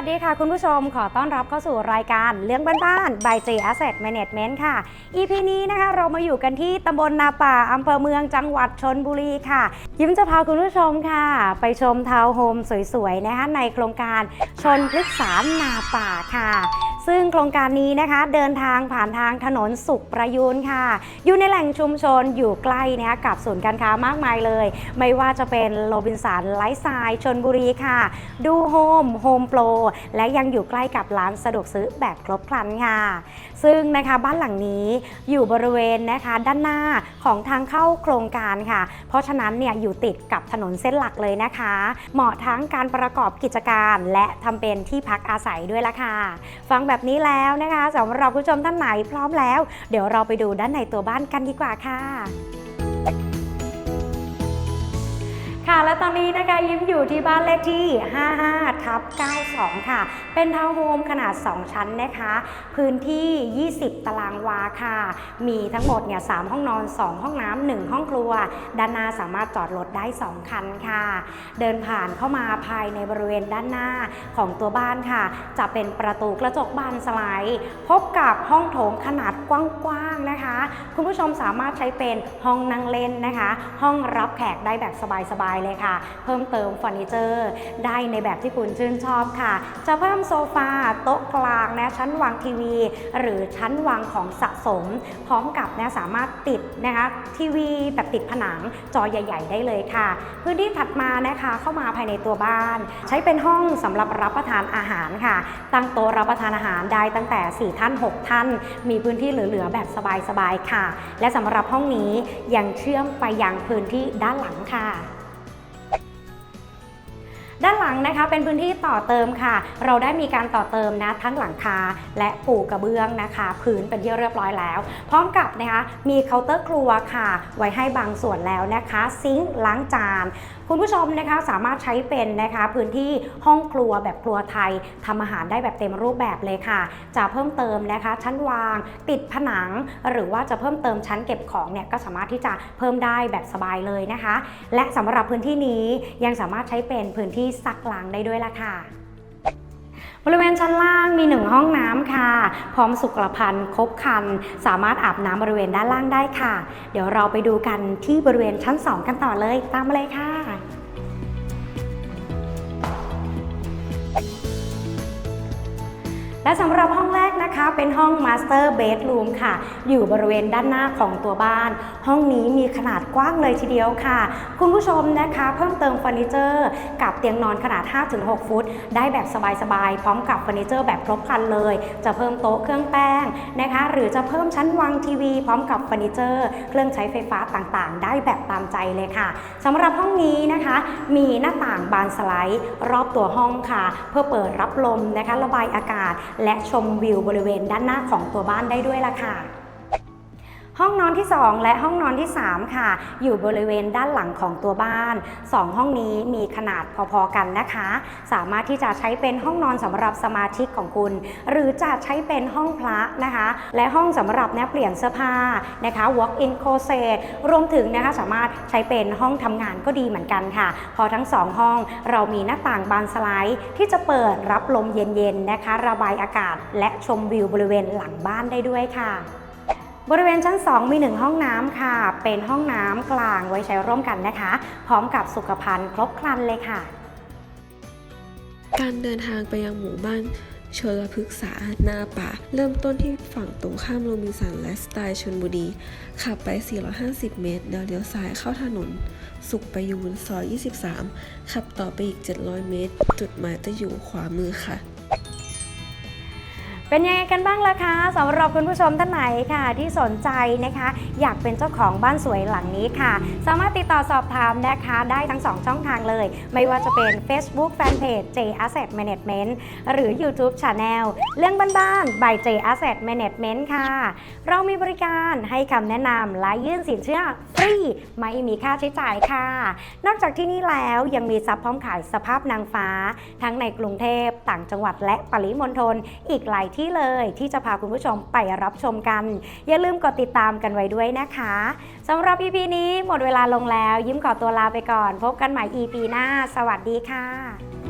สดีค่ะคุณผู้ชมขอต้อนรับเข้าสู่รายการเรื่องบ้านๆ by J Asset Management ค่ะ EP นี้นะคะเรามาอยู่กันที่ตำบลนาป่าอำเภอเมืองจังหวัดชนบุรีค่ะ ยิ้มจะพาคุณผู้ชมค่ะ ไปชมทาวน์โฮมสวยๆนะคะในโครงการชนพฤกษานาป่าค่ะ ซึ่งโครงการนี้นะคะเดินทางผ่านทางถนนสุขประยูนค่ะ อยู่ในแหล่งชุมชนอยู่ใกล้นะคะกับศูนย์การค้ามากมายเลย ไม่ว่าจะเป็นโรบินสันไลฟ์สไตล์ชนบุรีค่ะ ดูโฮมโฮมโปรและยังอยู่ใกล้กับร้านสะดวกซื้อแบบครบครันค่ะ ซึ่งนะคะบ้านหลังนี้อยู่บริเวณนะคะด้านหน้าของทางเข้าโครงการค่ะ เพราะฉะนั้นเนี่ยอยู่ติดกับถนนเส้นหลักเลยนะคะ เหมาะทั้งการประกอบกิจการ และทำเป็นที่พักอาศัยด้วยละค่ะ ฟังแบบแบบนี้แล้วนะคะสำหรับผู้ชมท่านไหนพร้อมแล้ว เดี๋ยวเราไปดูด้านในตัวบ้านกันดีกว่าค่ะ ค่ะ และตอนนี้นะคะยิ้มอยู่ที่บ้านเลขที่ 55 ทับ 92 ค่ะ เป็นทาวน์โฮมขนาด 2 ชั้นนะคะ พื้นที่ 20 ตารางวาค่ะ มีทั้งหมดเนี่ย 3 ห้องนอน 2 ห้องน้ำ 1 ห้องครัว ด้านหน้าสามารถจอดรถได้ 2 คันค่ะ เดินผ่านเข้ามาภายในบริเวณด้านหน้าของตัวบ้านค่ะ จะเป็นประตูกระจกบานสไลด์พบกับห้องโถงขนาดกว้างๆนะคะ คุณผู้ชมสามารถใช้เป็นห้องนั่งเล่นนะคะ ห้องรับแขกได้แบบสบายๆเลยค่ะ เพิ่มเติมเฟอร์นิเจอร์ ได้ในแบบที่คุณชื่นชอบค่ะ จะเพิ่มโซฟาโต๊ะกลางนะชั้นวางทีวี หรือชั้นวางของสะสม พร้อมกับนะสามารถติดนะคะทีวีแบบติดผนังจอใหญ่ ๆ ได้เลยค่ะ พื้นที่ถัดมานะคะเข้ามาภายในตัวบ้าน ใช้เป็นห้องสำหรับรับประทานอาหารค่ะ ตั้งโต๊ะรับประทานอาหารได้ตั้งแต่ 4 ท่าน 6 ท่าน มีพื้นที่เหลือๆแบบสบายๆค่ะ และสำหรับห้องนี้ยังเชื่อมไปยังพื้นที่ด้านหลังค่ะ ด้านหลังนะคะเป็นพื้นที่ต่อเติมค่ะ เราได้มีการต่อเติมนะทั้งหลังคาและปูกระเบื้องนะคะ พื้นเป็นที่เรียบร้อยแล้ว พร้อมกับนะคะมีเคาน์เตอร์ครัวค่ะ ไว้ให้บางส่วนแล้วนะคะ ซิงค์ล้างจาน คุณผู้ชมนะคะสามารถใช้เป็นนะคะพื้นที่ห้องครัวแบบครัวไทยทำอาหารได้แบบเต็มรูปแบบเลยค่ะ จะเพิ่มเติมนะคะ ชั้นวาง ติดผนัง หรือว่าจะเพิ่มเติมชั้นเก็บของเนี่ยก็สามารถที่จะเพิ่มได้แบบสบายเลยนะคะ และสำหรับพื้นที่นี้ยังสามารถใช้เป็นพื้นที่ซักล้างได้ด้วยล่ะค่ะ บริเวณชั้นล่างมีหนึ่งห้องน้ำค่ะ พร้อมสุขภัณฑ์ครบครัน สามารถอาบน้ำบริเวณด้านล่างได้ค่ะ เดี๋ยวเราไปดูกันที่บริเวณชั้น 2 กันต่อเลย ตามมาเลยค่ะ และสำหรับห้องแรกนะคะเป็นห้อง Master Bedroom ค่ะ อยู่บริเวณด้านหน้าของตัวบ้าน ห้องนี้มีขนาดกว้างเลยทีเดียวค่ะ คุณผู้ชมนะคะเพิ่มเติมเฟอร์นิเจอร์ กับเตียงนอนขนาด 5-6 ฟุต ได้แบบสบายๆ พร้อมกับเฟอร์นิเจอร์แบบครบครันเลย จะเพิ่มโต๊ะเครื่องแป้งนะคะ หรือจะเพิ่มชั้นวางทีวี พร้อมกับเฟอร์นิเจอร์ เครื่องใช้ไฟฟ้าต่างๆ ได้แบบตามใจเลยค่ะสำหรับห้องนี้นะคะ มีหน้าต่างบานสไลด์ รอบตัวห้องค่ะ เพื่อเปิดรับลมนะคะ ระบายอากาศและชมวิวบริเวณด้านหน้าของตัวบ้านได้ด้วยล่ะค่ะ ห้องนอนที่ 2 และห้องนอนที่ 3 ค่ะ อยู่บริเวณด้านหลังของตัวบ้าน 2 ห้องนี้มีขนาดพอๆกันนะคะ สามารถที่จะใช้เป็นห้องนอนสำหรับสมาชิกของคุณ หรือจะใช้เป็นห้องพระนะคะ และห้องสำหรับเนี่ยเปลี่ยนเสื้อผ้านะคะ walk in closet รวมถึงนะคะสามารถใช้เป็นห้องทำงานก็ดีเหมือนกันค่ะ พอทั้ง 2 ห้องเรามีหน้าต่างบานสไลด์ ที่จะเปิดรับลมเย็นๆนะคะ ระบายอากาศและชมวิวบริเวณหลังบ้านได้ด้วยค่ะ บริเวณชั้น 2 มี 1 ห้องน้ำค่ะ เป็นห้องน้ำกลางไว้ใช้ร่วมกันนะคะ พร้อมกับสุขภัณฑ์ครบครันเลยค่ะ การเดินทางไปยังหมู่บ้านชลพฤกษาหน้าป่า เริ่มต้นที่ฝั่งตรงข้ามโรบินสันและสไตล์ชนบุรี ขับไป 450 เมตรแล้วเลี้ยวซ้ายเข้าถนน สุขประยูนซอย 23 ขับต่อไปอีก 700 เมตร จุดหมายจะอยู่ขวามือค่ะ เป็นยังไงกันบ้างล่ะคะสำหรับคุณผู้ชมท่านไหนค่ะที่สนใจนะคะ อยากเป็นเจ้าของบ้านสวยหลังนี้ค่ะ สามารถติดต่อสอบถามนะคะ ได้ทั้ง 2 ช่องทางเลย ไม่ว่าจะเป็น Facebook Fanpage J Asset Management หรือ YouTube Channel เรื่องบ้านๆ by J Asset Management ค่ะ เรามีบริการให้คำแนะนำและยื่นสินเชื่อฟรีไม่มีค่าใช้จ่ายค่ะ นอกจากที่นี่แล้วยังมีซับพร้อมขายสภาพนางฟ้า ทั้งในกรุงเทพต่างจังหวัดและปริมณฑลอีกหลายที่ที่เลยที่จะพาคุณผู้ชมไปรับชมกัน อย่าลืมกดติดตามกันไว้ด้วยนะคะสำหรับ EP นี้หมดเวลาลงแล้ว ยิ้มขอตัวลาไปก่อน พบกันใหม่ EP หน้า สวัสดีค่ะ